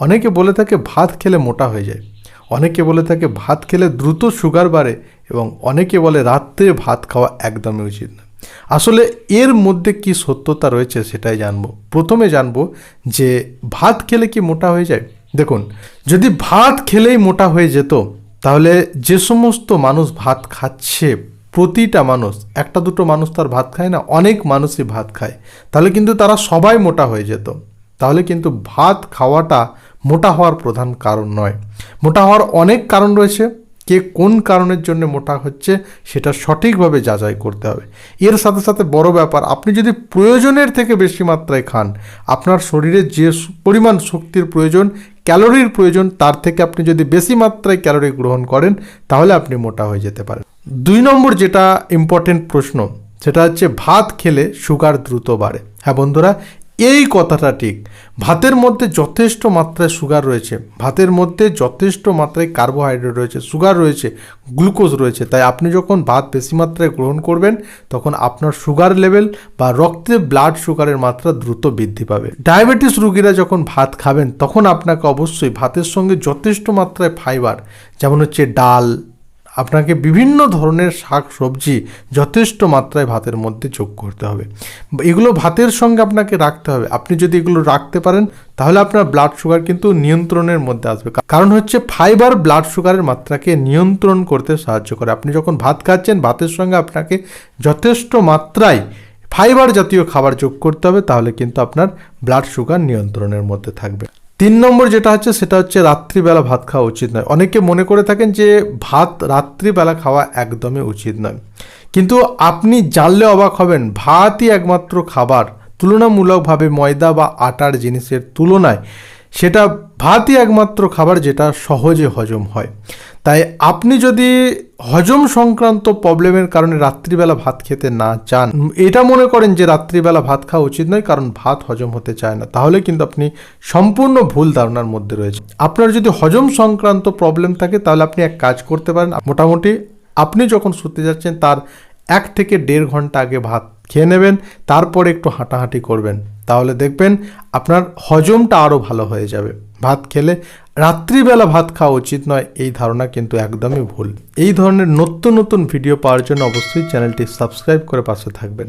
অনেকে বলে থাকে ভাত খেলে মোটা হয়ে যায়। অনেকে বলে থাকে ভাত খেলে দ্রুত সুগার বাড়ে এবং অনেকে বলে রাত্রে ভাত খাওয়া একদমই উচিত না। আসলে এর মধ্যে কি সত্যতা রয়েছে সেটাই জানব। প্রথমে জানব যে ভাত খেলে কি মোটা হয়ে যায়? দেখুন, যদি ভাত খেলেই মোটা হয়ে যেত, তাহলে যে সমস্ত মানুষ ভাত খাচ্ছে, প্রতিটা মানুষ, একটা দুটো মানুষ তার ভাত খায় না, অনেক মানুষই ভাত খায়, তাহলে কিন্তু তারা সবাই মোটা হয়ে যেত। তাহলে কিন্তু ভাত খাওয়াটা মোটা হওয়ার প্রধান কারণ নয়। মোটা হওয়ার অনেক কারণ রয়েছে। কে কোন কারণের জন্য মোটা হচ্ছে সেটা সঠিকভাবে যাচাই করতে হবে। এর সাথে সাথে বড় ব্যাপার, আপনি যদি প্রয়োজনের থেকে বেশি মাত্রায় খান, আপনার শরীরে যে পরিমাণ শক্তির প্রয়োজন, ক্যালোরির প্রয়োজন, তার থেকে আপনি যদি বেশি মাত্রায় ক্যালোরি গ্রহণ করেন, তাহলে আপনি মোটা হয়ে যেতে পারেন। দুই নম্বর যেটা ইম্পর্টেন্ট প্রশ্ন, সেটা হচ্ছে ভাত খেলে সুগার দ্রুত বাড়ে। হ্যাঁ বন্ধুরা এই কথাটা ঠিক। ভাতের মধ্যে যথেষ্ট মাত্রায় সুগার রয়েছে। ভাতের মধ্যে যথেষ্ট মাত্রায় কার্বোহাইড্রেট রয়েছে সুগার রয়েছে গ্লুকোজ রয়েছে। তাই আপনি যখন ভাত বেশি মাত্রায় গ্রহণ করবেন, তখন আপনার সুগার লেভেল বা রক্তে ব্লাড সুগারের মাত্রা দ্রুত বৃদ্ধি পাবে। ডায়াবেটিস রুগীরা যখন ভাত খাবেন, তখন আপনাকে অবশ্যই ভাতের সঙ্গে যথেষ্ট মাত্রায় ফাইবার যেমন হচ্ছে ডাল আপনাকে বিভিন্ন ধরনের শাক সবজি যথেষ্ট মাত্রায় ভাতের মধ্যে যোগ করতে হবে। এগুলো ভাতের সঙ্গে আপনাকে রাখতে হবে। আপনি যদি এগুলো রাখতে পারেন, তাহলে আপনার ব্লাড সুগার কিন্তু নিয়ন্ত্রণের মধ্যে আসবে। কারণ হচ্ছে ফাইবার ব্লাড সুগারের মাত্রাকে নিয়ন্ত্রণ করতে সাহায্য করে। আপনি যখন ভাত খাচ্ছেন, ভাতের সঙ্গে আপনাকে যথেষ্ট মাত্রায় ফাইবার জাতীয় খাবার যোগ করতে হবে, তাহলে কিন্তু আপনার ব্লাড সুগার নিয়ন্ত্রণের মধ্যে থাকবে। তিন নম্বর যেটা হচ্ছে, সেটা হচ্ছে রাত্রিবেলা ভাত খাওয়া উচিত নয়। অনেকে মনে করে থাকেন যে, ভাত রাত্রিবেলা খাওয়া একদমই উচিত নয়। কিন্তু আপনি জানলে অবাক হবেন, ভাতই একমাত্র খাবার। তুলনামূলকভাবে ময়দা বা আটার জিনিসের তুলনায় সেটা ভাতই একমাত্র খাবার যেটা সহজে হজম হয়। তাই আপনি যদি হজম সংক্রান্ত প্রবলেমের কারণে রাত্রিবেলা ভাত খেতে না চান, এটা মনে করেন যে রাত্রিবেলা ভাত খাওয়া উচিত নয়, কারণ ভাত হজম হতে চায় না। তাহলে কিন্তু আপনি সম্পূর্ণ ভুল ধারণার মধ্যে রয়েছে আপনার যদি হজম সংক্রান্ত প্রবলেম থাকে, তাহলে আপনি এক কাজ করতে পারেন। মোটামুটি আপনি যখন শুতে যাচ্ছেন, তার এক থেকে দেড় ঘণ্টা আগে ভাত খেয়ে নেবেন, তারপরে একটু হাঁটাহাঁটি করবেন। তাহলে দেখবেন আপনার হজমটা আরও ভালো হয়ে যাবে। ভাত খেলে রাত্রিবেলা ভাত খাওয়া উচিত নয়, এই ধারণা কিন্তু একদমই ভুল। এই ধরনের নতুন নতুন ভিডিও পাওয়ার জন্য অবশ্যই চ্যানেলটি সাবস্ক্রাইব করে পাশে থাকবেন।